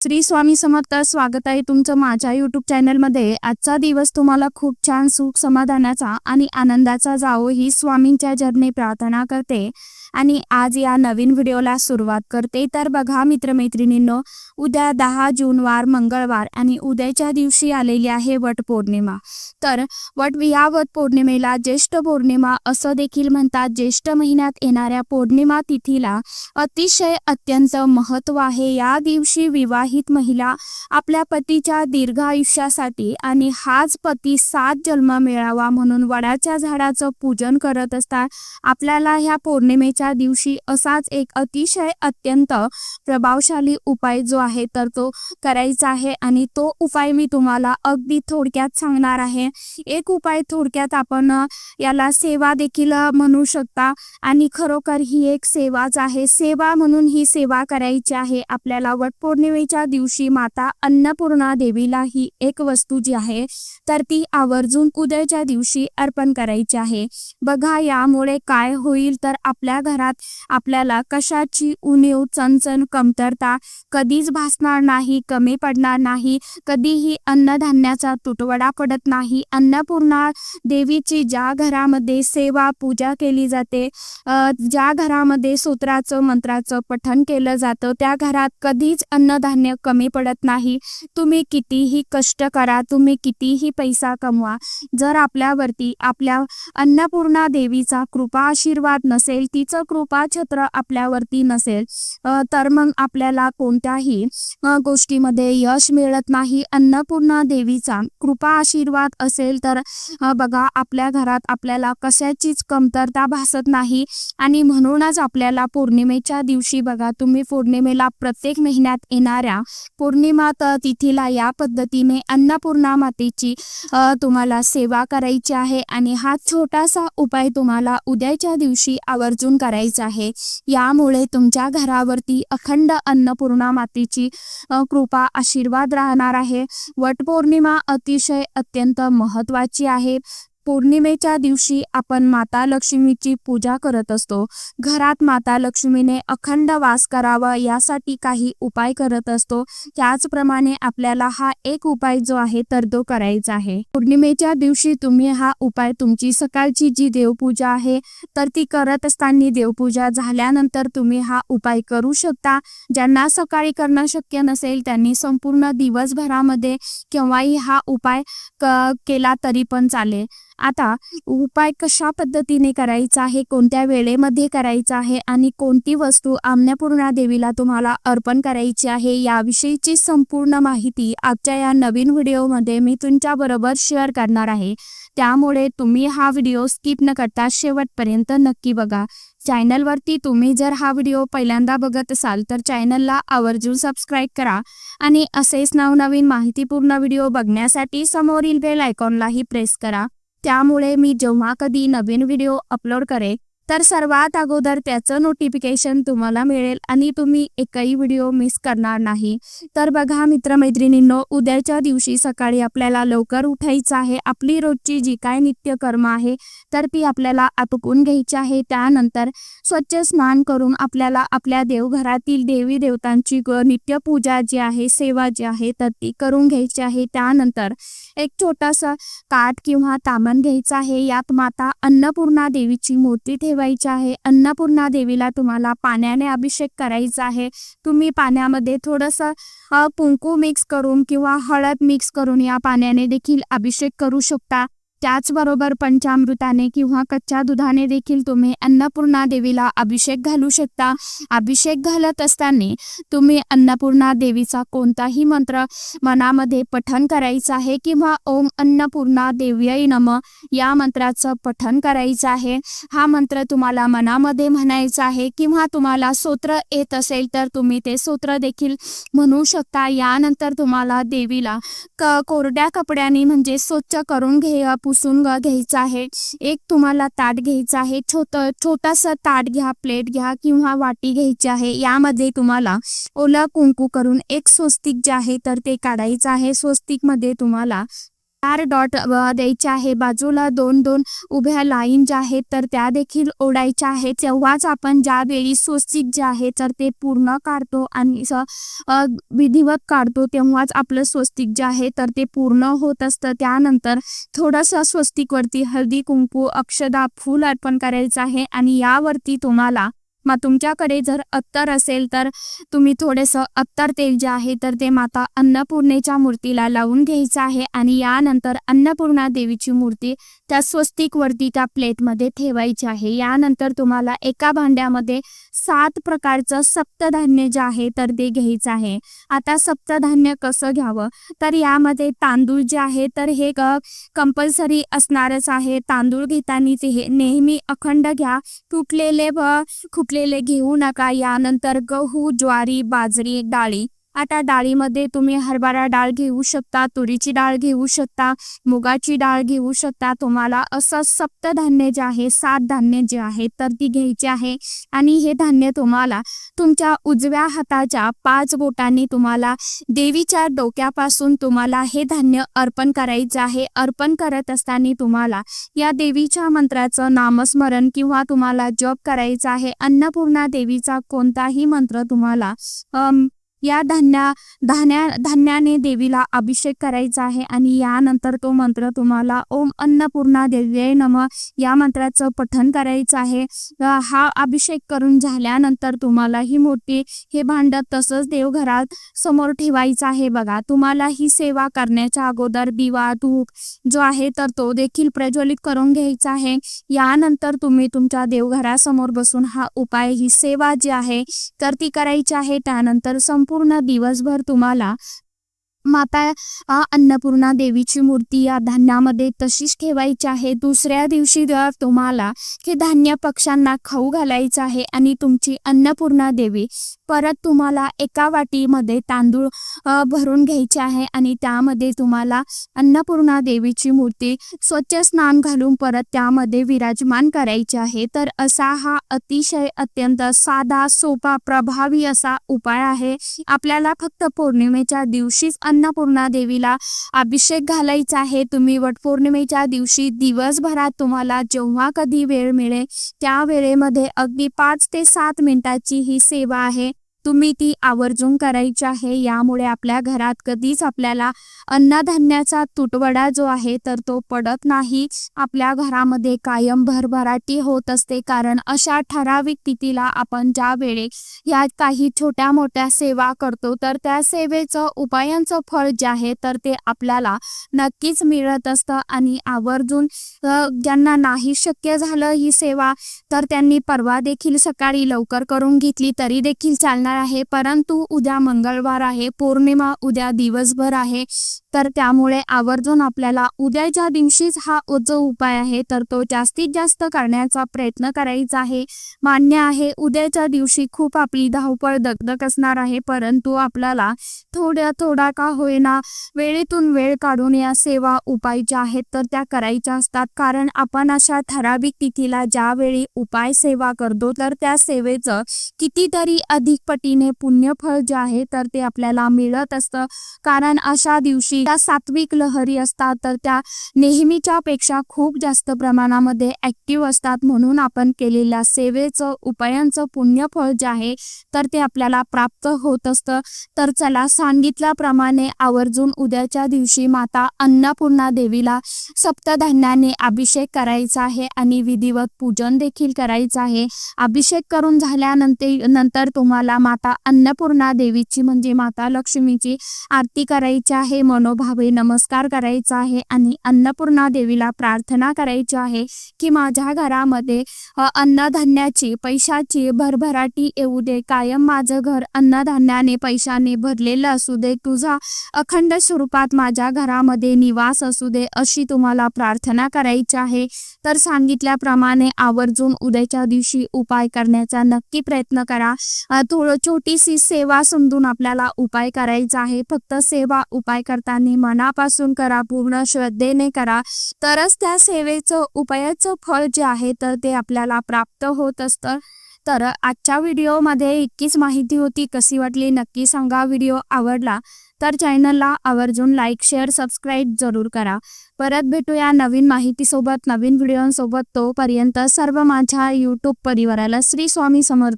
श्री स्वामी समर्थ स्वागत आहे तुमचं माझ्या यूट्यूब चॅनलमध्ये आजचा दिवस तुम्हाला खूप छान सुख समाधानाचा आणि आनंदाचा जावो ही स्वामींच्या जरने प्रार्थना करते. आणि आज या नवीन व्हिडिओला सुरुवात करते. तर बघा मित्रमैत्रिणींनो उद्या दहा जूनवार मंगळवार आणि उद्याच्या दिवशी आलेली आहे वट पौर्णिमा. तर वट या वट पौर्णिमेला ज्येष्ठ पौर्णिमा असं देखील म्हणतात. ज्येष्ठ महिन्यात येणाऱ्या पौर्णिमा तिथीला अतिशय अत्यंत महत्त्व आहे. या दिवशी विवाहित महिला आपल्या पतीच्या दीर्घ आयुष्यासाठी आणि हाच पती सात जन्म मिळावा म्हणून वडाच्या झाडाचं पूजन करत असतात. आपल्याला ह्या पौर्णिमेच्या दिवशी असाच एक अतिशय अत्यंत प्रभावशाली उपाय जो आहे तर तो करायचा आहे. आणि तो उपाय मी तुम्हाला अगदी थोडक्यात सांगणार आहे. एक उपाय थोडक्यात आपण याला सेवा देखील म्हणू शकता. आणि खरोखर ही एक सेवाच आहे. सेवा म्हणून ही सेवा करायची आहे. आपल्याला वटपौर्णिमेच्या दिवशी माता अन्नपूर्णा देवीला ही एक वस्तू जी आहे तर ती आवर्जून उद्याच्या दिवशी अर्पण करायची आहे. बघा यामुळे काय होईल तर आपल्या वर्षभरात आपल्याला कशाची उणीव चणचण कमतरता कधीच भासणार नाही कमी पडणार नाही कधीही अन्नधान्याचा तुटवडा पडत नाही. अन्नपूर्णा देवीची ज्या घरामध्ये सेवा पूजा केली जाते ज्या घरामध्ये सूत्राचं मंत्राचं पठण केलं जातं त्या घरात कधीच अन्नधान्य कमी पडत नाही. तुम्ही कितीही कष्ट करा तुम्ही कितीही पैसा कमवा जर आपल्यावरती आपल्या अन्नपूर्णा देवीचा कृपा आशीर्वाद नसेल तिचं कृपा छत्र आपल्यावरती नसेल तर मग आपल्याला कोणत्याही गोष्टीमध्ये यश मिळत नाही. अन्नपूर्णा देवीचा कृपा आशीर्वाद असेल तर बघा आपल्या घरात आपल्याला कशाचीच कमतरता भासत नाही. आणि म्हणूनच आपल्याला पौर्णिमेच्या दिवशी बघा तुम्ही पौर्णिमेला प्रत्येक महिन्यात येणाऱ्या पौर्णिमा तिथीला या पद्धतीने अन्नपूर्णा मातेची तुम्हाला सेवा करायची आहे. आणि हा छोटासा उपाय तुम्हाला उद्याच्या दिवशी आवर्जून करायचं आहे. यामुळे तुमच्या घरावरती अखंड अन्नपूर्णा मातेची कृपा आशीर्वाद राहणार आहे. वटपौर्णिमा अतिशय अत्यंत महत्त्वाची आहे. पौर्णिमेच्या दिवशी आपण माता लक्ष्मीची पूजा करत असतो. घरात माता लक्ष्मीने अखंड वास करावा यासाठी काही उपाय करत असतो. त्याचप्रमाणे आपल्याला हा एक उपाय जो आहे तर तो करायचा आहे. पौर्णिमेच्या दिवशी तुम्ही हा उपाय तुमची सकाळची जी देवपूजा आहे तर ती करत असताना देवपूजा झाल्यानंतर तुम्ही हा उपाय करू शकता. ज्यांना सकाळी करणं शक्य नसेल त्यांनी संपूर्ण दिवसभरामध्ये केव्हाही हा उपाय क केला तरी पण चालेल. आता उपाय कशा पद्धतीने करायचा आहे कोणत्या वेळेमध्ये करायचा आहे आणि कोणती वस्तू आमण्यापूर्णा देवीला तुम्हाला अर्पण करायची आहे याविषयीची संपूर्ण माहिती आजच्या या नवीन व्हिडिओमध्ये मी तुमच्याबरोबर शेअर करणार आहे. त्यामुळे तुम्ही हा व्हिडिओ स्किप न करता शेवटपर्यंत नक्की बघा. चॅनलवरती तुम्ही जर हा व्हिडिओ पहिल्यांदा बघत असाल तर चॅनलला आवर्जून सबस्क्राईब करा आणि असेच नवनवीन माहितीपूर्ण व्हिडिओ बघण्यासाठी समोरील बेल आयकॉनलाही प्रेस करा. त्यामुळे मी जेव्हा कधी नवीन व्हिडिओ अपलोड करेल तर सर्वात अगोदर त्याचं नोटिफिकेशन तुम्हाला मिळेल आणि तुम्ही एकही व्हिडिओ मिस करणार नाही. तर बघा मित्रमैत्रिणींनो उद्याच्या दिवशी सकाळी आपल्याला लवकर उठायचं आहे. आपली रोजची जी काय नित्यकर्म आहे तर ती आपल्याला आटोपून घ्यायची आहे. त्यानंतर स्वच्छ स्नान करून आपल्याला आपल्या देवघरातील देवी देवतांची नित्यपूजा जी आहे सेवा जी आहे तर ती करून घ्यायची आहे. त्यानंतर एक छोटासा काठ किंवा तामण घ्यायचं आहे. यात माता अन्नपूर्णा देवीची मूर्ती ठेवायची आहे. अन्नपूर्णा देवीला तुम्हाला पाण्याने अभिषेक करायचा आहे. तुम्ही पाण्यामध्ये थोडंसं कुंकू मिक्स करून किंवा हळद मिक्स करून या पाण्याने देखील अभिषेक करू शकता. त्याचबरोबर पंचामृताने किंवा कच्च्या दुधाने देखील तुम्ही अन्नपूर्णा देवीला अभिषेक घालू शकता. अभिषेक घालत असताना तुम्ही अन्नपूर्णा देवीचा कोणताही मंत्र मनामध्ये पठन करायचं आहे किंवा ओम अन्नपूर्णा देव्यै नम या मंत्राचं पठन करायचं आहे. हा मंत्र तुम्हाला मनामध्ये म्हणायचा आहे किंवा तुम्हाला सूत्र येत असेल तर तुम्ही ते सूत्र देखील म्हणू शकता. यानंतर तुम्हाला देवीला क कोरड्या कपड्याने म्हणजे स्वच्छ करून घे पुसून घ्यायचं आहे. एक तुम्हाला ताट घ्यायचं आहे. छोट छोटासा ताट घ्या प्लेट घ्या किंवा वाटी घ्यायची आहे. यामध्ये तुम्हाला ओला कुंकू करून एक स्वस्तिक जे आहे तर ते काढायचं आहे. स्वस्तिकमध्ये तुम्हाला चार डॉट द्यायचे आहे. बाजूला दोन दोन उभ्या लाईन ज्या आहेत तर त्या देखील ओढायच्या आहेत. तेव्हाच आपण ज्यावेळी स्वस्तिक जे आहे तर ते पूर्ण काढतो आणि विधिवत काढतो तेव्हाच आपलं स्वस्तिक जे आहे तर ते पूर्ण होत असतं. त्यानंतर थोडंसं स्वस्तिकवरती हळदी कुंकू अक्षदा फूल अर्पण करायचं आहे आणि यावरती तुम्हाला मग तुमच्याकडे जर अत्तर असेल तर तुम्ही थोडंसं अत्तर तेल जे आहे तर ते माता अन्नपूर्णेच्या मूर्तीला लावून घ्यायचं आहे आणि यानंतर अन्नपूर्णा देवीची मूर्ती त्या स्वस्तिकवरती त्या प्लेटमध्ये ठेवायची आहे. यानंतर तुम्हाला एका भांड्यामध्ये सात प्रकारचं सप्तधान्य जे आहे तर ते घ्यायचं आहे. आता सप्तधान्य कसं घ्यावं? तर यामध्ये तांदूळ जे आहे तर हे कंपल्सरी असणारच आहे. तांदूळ घेताना ते हे नेहमी अखंड घ्या. तुटलेले व खुपलेले घेऊ नका. यानंतर गहू ज्वारी बाजरी डाळी आता डाळीमध्ये तुम्ही हरभरा डाळ घेऊ शकता तुरीची डाळ घेऊ शकता मुगाची डाळ घेऊ शकता. तुम्हाला असं सप्तधान्य जे आहे सात धान्य जे आहे तर ती घ्यायची आहे. आणि हे धान्य तुम्हाला तुमच्या उजव्या हाताच्या पाच बोटांनी तुम्हाला देवीच्या डोक्यापासून तुम्हाला हे धान्य अर्पण करायचं आहे. अर्पण करत असताना तुम्हाला या देवीच्या मंत्राचं नामस्मरण किंवा तुम्हाला जप करायचं आहे. अन्नपूर्णा देवीचा कोणताही मंत्र तुम्हाला या धान्या धान्या धान्याने देवीला अभिषेक करायचा आहे आणि यानंतर तो मंत्र तुम्हाला ओम अन्नपूर्णा देव्ये नम या मंत्राचं पठन करायचं आहे. हा अभिषेक करून झाल्यानंतर तुम्हाला ही मोठी हे भांड तसंच देवघरात समोर ठेवायचं आहे बघा. तुम्हाला ही सेवा करण्याच्या अगोदर दिवा धूप जो आहे तर तो देखील प्रज्वलित करून घ्यायचा आहे. यानंतर तुम्ही तुमच्या देवघरासमोर बसून हा उपाय ही सेवा जी आहे तर ती करायची आहे. त्यानंतर संपूर्ण दिवसभर तुम्हाला माता अन्नपूर्णा देवीची मूर्ती या धान्यामध्ये तशीच ठेवायची आहे. दुसऱ्या दिवशी जर तुम्हाला हे धान्य पक्ष्यांना खाऊ घालायचं आहे आणि तुमची अन्नपूर्णा देवी परत तुम्हाला एका वाटीमध्ये तांदूळ भरून घ्यायचे आहे आणि त्यामध्ये तुम्हाला अन्नपूर्णा देवीची मूर्ती स्वच्छ स्नान घालून परत त्यामध्ये विराजमान करायची आहे. तर असा हा अतिशय अत्यंत साधा सोपा प्रभावी असा उपाय आहे. आपल्याला फक्त पौर्णिमेच्या दिवशीच अन्नपूर्णा देवीला अभिषेक घालायचा आहे. तुम्ही वटपौर्णिमेच्या दिवशी दिवसभरात तुम्हाला जेव्हा कधी वेळ मिळेल त्या वेळेमध्ये अगदी पाच ते सात मिनिटाची ही सेवा आहे. तुम्ही ती आवर्जून करायची आहे यामुळे आपल्या घरात कधीच आपल्याला अन्नधान्याचा तुटवडा जो आहे तर तो पडत नाही. आपल्या घरामध्ये कायम भरभराटी होत असते कारण अशा ठराविक तिथीला आपण ज्या वेळे या काही छोट्या मोठ्या सेवा करतो तर त्या सेवेचं उपायांचं फळ जे आहे तर ते आपल्याला नक्कीच मिळत असतं. आणि आवर्जून ज्यांना नाही शक्य झालं ही सेवा तर त्यांनी परवा देखील सकाळी लवकर करून घेतली तरी देखील चालणार आहे. परंतु उद्या मंगळवार आहे. पौर्णिमा उद्या दिवसभर आहे. तर त्यामुळे आवर्जून आपल्याला उद्याच्या दिवशीच हा जो उपाय आहे. तर तो जास्तीत जास्त करण्याचा प्रयत्न करायचा आहे. मान्य आहे उद्याच्या दिवशी खूप आपली धावपळ दगदग असणार आहे. परंतु आपल्याला थोड्या थोडा का होईना वेळेतून वेळ काढून या सेवा उपाय ज्या आहेत तर त्या करायच्या असतात. कारण आपण अशा ठराविक तिथीला ज्यावेळी उपाय सेवा करतो तर त्या सेवेचं कितीतरी अधिक पटीने पुण्यफळ जे आहे तर ते आपल्याला मिळत असतं. कारण अशा दिवशी त्या सात्विक लहरी असतात तर त्या नेहमीच्या पेक्षा खूप जास्त प्रमाणामध्ये ऍक्टिव्ह असतात. म्हणून आपण केलेल्या सेवेचं उपायांचं पुण्यफळ जे आहे तर ते आपल्याला प्राप्त होत असतं. तर चला सांगितल्याप्रमाणे आवर्जून उद्याच्या दिवशी माता अन्नपूर्णा देवीला सप्तधान्याने अभिषेक करायचा आहे आणि विधिवत पूजन देखील करायचं आहे. अभिषेक करून झाल्यानंतर नंतर तुम्हाला माता अन्नपूर्णा देवीची म्हणजे माता लक्ष्मीची आरती करायची आहे मनोभावे नमस्कार करायचा आहे आणि अन्नपूर्णा देवीला प्रार्थना करायची आहे की माझ्या घरामध्ये अन्नधान्याची पैशाची भरभराटी येऊ दे. कायम माझं घर अन्नधान्याने पैशाने भरलेलं असू दे. तुझा अखंड स्वरूपात माझ्या घरामध्ये निवास असू दे अशी तुम्हाला प्रार्थना करायची आहे. तर सांगितल्याप्रमाणे आवर्जून उद्याच्या दिवशी उपाय करण्याचा नक्की प्रयत्न करा. थोडं छोटीशी सेवा समजून आपल्याला उपाय करायचा आहे. फक्त सेवा उपाय करताना मनापासून करा पूर्ण श्रद्धेने करा. तरच त्या सेवेचं उपायाचं फळ जे आहे तर ते आपल्याला प्राप्त होत असतं. तर आजच्या व्हिडिओमध्ये इतकीच माहिती होती. कशी वाटली नक्की सांगा. व्हिडिओ आवडला तर चॅनलला आवर्जून लाईक शेअर सबस्क्राईब जरूर करा. परत भेटूया नवीन माहितीसोबत नवीन व्हिडिओसोबत. तोपर्यंत सर्व माझ्या यूट्यूब परिवाराला श्री स्वामी समर्थ